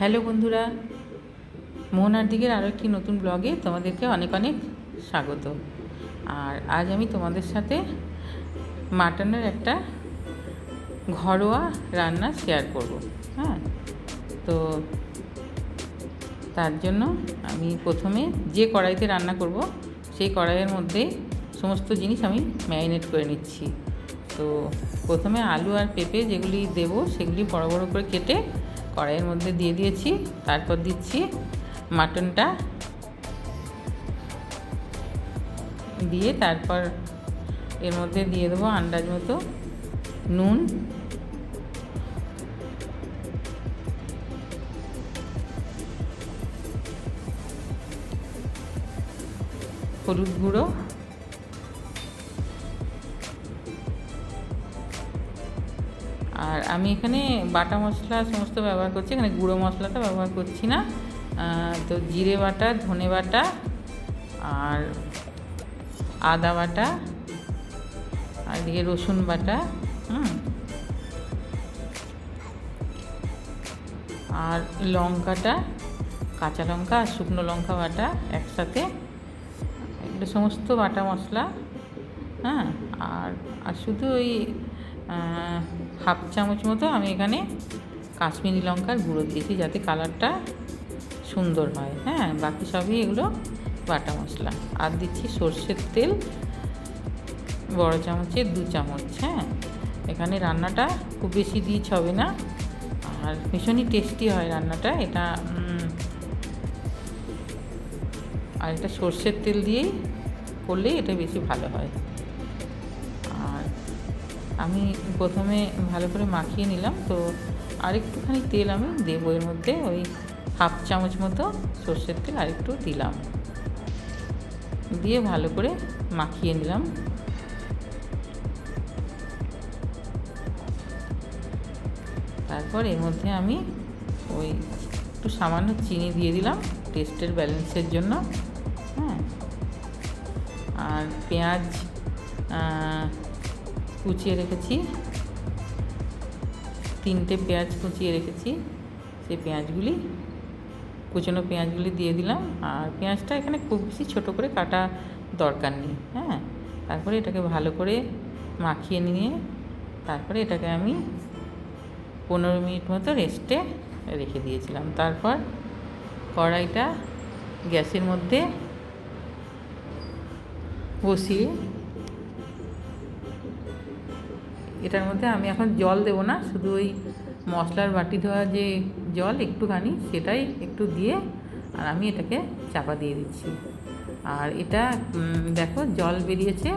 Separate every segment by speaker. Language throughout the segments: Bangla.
Speaker 1: হ্যালো বন্ধুরা মোহনার দিকের আরও একটি নতুন ব্লগে তোমাদেরকে অনেক অনেক স্বাগত। আর আজ আমি তোমাদের সাথে মাটনের একটা ঘরোয়া রান্না শেয়ার করব হ্যাঁ? তো তার জন্য আমি প্রথমে যে কড়াইতে রান্না করব, সেই কড়াইয়ের মধ্যে সমস্ত জিনিস আমি ম্যারিনেট করে নিচ্ছি। তো প্রথমে আলু আর পেঁপে যেগুলি দেবো, সেগুলি বড় বড় করে কেটে কড়াইয়ের মধ্যে দিয়ে দিয়েছি, তারপর দিচ্ছি মাটনটা। দিয়ে তারপর এর মধ্যে দিয়ে দেবো আন্দাজ মতো নুন। হলুদ গুঁড়ো। আর আমি এখানে বাটা মশলা সমস্ত ব্যবহার করছি, এখানে গুঁড়ো মশলাটা ব্যবহার করছি না। তো জিরে বাটা, ধনে বাটা আর আদা বাটা আর এদিকে রসুন বাটা, হুম। আর লঙ্কাটা, কাঁচা লঙ্কা আর শুকনো লঙ্কা বাটা একসাথে, এগুলো সমস্ত বাটা মশলা হ্যাঁ। আর আর শুধু ওই হাফ চামচ মতো আমি এখানে কাশ্মীরি লঙ্কার গুঁড়ো দিয়েছি যাতে কালারটা সুন্দর হয়। হ্যাঁ বাকি সবই এগুলো বাটা মশলা। আর দিচ্ছি সর্ষের তেল, বড় চামচের দু চামচ। হ্যাঁ এখানে রান্নাটা খুব বেশি রিচ হবে না। আর ভীষণই টেস্টি হয় রান্নাটা। এটা আর এটা সর্ষের তেল দিয়েই করলেই এটা বেশি ভালো হয়। আমি প্রথমে ভালো করে মাখিয়ে নিলাম, তো আরেকটুখানি তেল আমি দেবো। এর মধ্যে ওই হাফ চামচ মতো সর্ষের তেল আরেকটু দিলাম। দিয়ে ভালো করে মাখিয়ে নিলাম। তারপর এর মধ্যে আমি ওই একটু সামান্য চিনি দিয়ে দিলাম টেস্টের ব্যালেন্সের জন্য। হ্যাঁ। আর পেঁয়াজ কুচিয়ে রেখেছি। তিনটে পেঁয়াজ কুচিয়ে রেখেছি। সেই পেঁয়াজগুলি, কুচনো পেঁয়াজগুলি দিয়ে দিলাম। আর পেঁয়াজটা এখানে খুব বেশি ছোটো করে কাটা দরকার নেই হ্যাঁ? তারপরে এটাকে ভালো করে মাখিয়ে নিয়ে, তারপরে এটাকে আমি পনেরো মিনিট মতো রেস্টে রেখে দিয়েছিলাম। তারপর কড়াইটা গ্যাসের মধ্যে বসিয়ে এটার মধ্যে আমি এখন জল দেবো না, শুধু ওই মশলার বাটি ধোয়া যে জল একটুখানি সেটাই একটু দিয়ে আর আমি এটাকে চাপা দিয়ে দিচ্ছি। আর এটা দেখো জল বেরিয়েছে,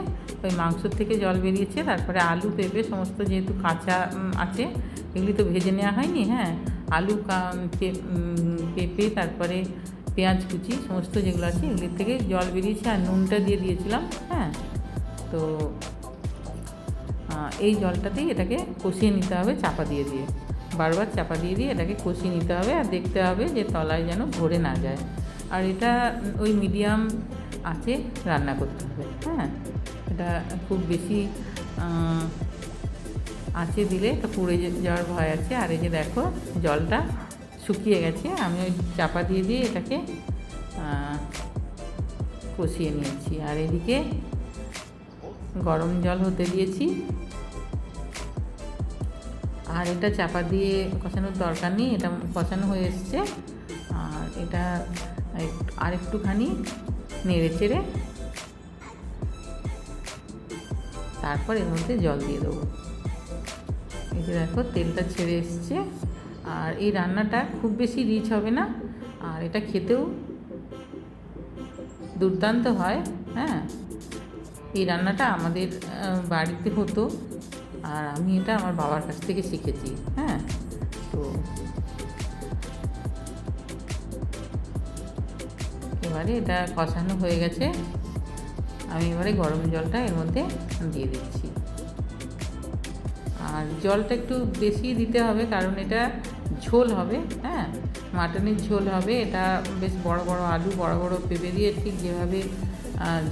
Speaker 1: ওই মাংসর থেকে জল বেরিয়েছে, তারপরে আলু পেঁপে সমস্ত যেহেতু কাঁচা আছে, এগুলি তো ভেজে নেওয়া হয়নি হ্যাঁ? আলু পেঁপে, তারপরে পেঁয়াজ কুচি, সমস্ত যেগুলো আছে, এগুলির থেকে জল বেরিয়েছে, আর নুনটা দিয়ে দিয়েছিলাম হ্যাঁ? তো এই জলটাতেই এটাকে কষিয়ে নিতে হবে, চাপা দিয়ে দিয়ে। বারবার চাপা দিয়ে দিয়ে এটাকে কষিয়ে নিতে হবে আর দেখতে হবে যে তলায় যেন ভরে না যায়। আর এটা ওই মিডিয়াম আছে রান্না করতে হবে হ্যাঁ? এটা খুব বেশি আঁচে দিলে এটা পুড়ে যাওয়ার ভয় আছে। আর এই যে দেখো, জলটা শুকিয়ে গেছে, আমি ওই চাপা দিয়ে দিয়ে এটাকে কষিয়ে নিয়েছি। আর এদিকে গরম জল হতে দিয়েছি। আর এটা চাপা দিয়ে কষানোর দরকার নেই, এটা কষানো হয়ে এসছে। আর এটা আর একটুখানি নেড়ে চেড়ে তারপর এর মধ্যে জল দিয়ে দেবো। এই যে দেখো, তেলটা ছেড়ে এসছে। আর এই রান্নাটা খুব বেশি রিচ হবে না। আর এটা খেতেও দুর্দান্ত হয় হ্যাঁ। এই রান্নাটা আমাদের বাড়িতে হতো আর আমি এটা আমার বাবার কাছ থেকে শিখেছি হ্যাঁ? তো এবারে এটা কষানো হয়ে গেছে। আমি এবারে গরম জলটা এর মধ্যে দিয়ে দিচ্ছি। আর জলটা একটু বেশি দিতে হবে কারণ এটা ঝোল হবে হ্যাঁ? মাটনের ঝোল হবে, এটা বেশ বড় বড় আলু বড় বড় পেঁপে দিয়ে ঠিক যেভাবে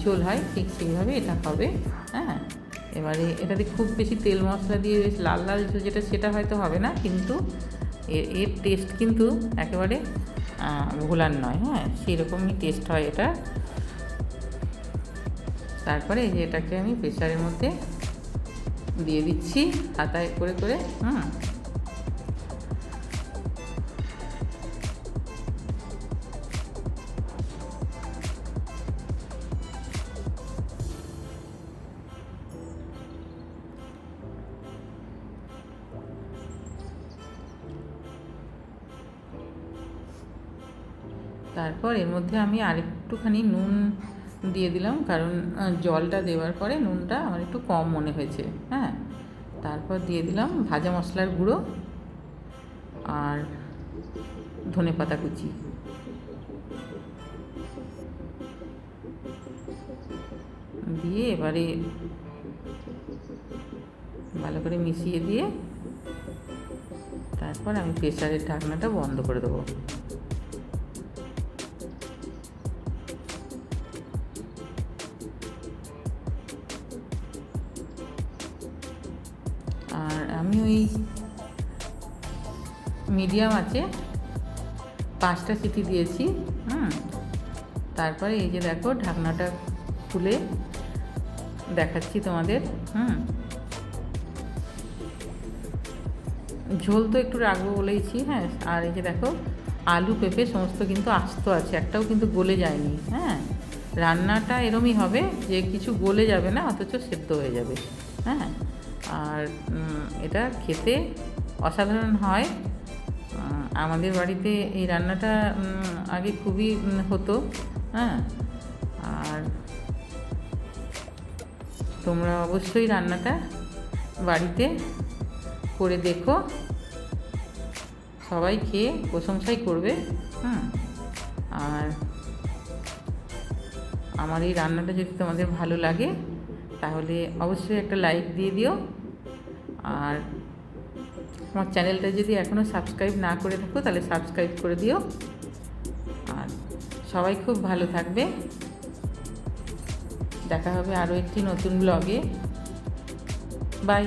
Speaker 1: ঝোল হয়, ঠিক সেইভাবে এটা হবে হ্যাঁ? এবারে এটাতে খুব বেশি তেল মশলা দিয়ে বেশ লাল লাল ঝোল যেটা সেটা হয়তো হবে না, কিন্তু এর টেস্ট কিন্তু একেবারে ভোলার নয় হ্যাঁ? সেই রকমই টেস্ট হয় এটা। তারপরে এটাকে আমি প্রেশারের মধ্যে দিয়ে দিচ্ছি, হাতায় করে করে, হুম? তারপর এর মধ্যে আমি আরেকটুখানি নুন দিয়ে দিলাম, কারণ জলটা দেওয়ার পরে নুনটা আমার একটু কম মনে হয়েছে হ্যাঁ? তারপর দিয়ে দিলাম ভাজা মশলার গুঁড়ো আর ধনে পাতা কুচি। দিয়ে এবারে ভালো করে মিশিয়ে দিয়ে তারপর আমি প্রেশারের ঢাকনাটা বন্ধ করে দেবো। আমি ওই মিডিয়াম আছে, পাঁচটা সিটি দিয়েছি, হুম। তারপরে এই যে দেখো, ঢাকনাটা খুলে দেখাচ্ছি তোমাদের, হুম। ঝোল তো একটু রাখব বলেইছি হ্যাঁ। আর এই যে দেখো, আলু, পেঁপে সমস্ত কিন্তু আস্ত আছে, একটাও কিন্তু গলে যায়নি হ্যাঁ। রান্নাটা এরমই হবে, যে কিছু গলে যাবে না, অথচ সেদ্ধ হয়ে যাবে হ্যাঁ। আর এটা খেতে অসাধারণ হয়। আমাদের বাড়িতে এই রান্নাটা আগে খুবই হতো হ্যাঁ? আর তোমরা অবশ্যই রান্নাটা বাড়িতে করে দেখো। সবাই খেয়ে প্রশংসাই করবে হুম আর আমার এই রান্নাটা যদি তোমাদের ভালো লাগে তাহলে অবশ্যই একটা লাইক দিয়ে দিও। আর আমার চ্যানেলটা যদি এখনও সাবস্ক্রাইব না করে থাকো, তাহলে সাবস্ক্রাইব করে দিও। আর সবাই খুব ভালো থাকবে। দেখা হবে আরও একটি নতুন ব্লগে বাই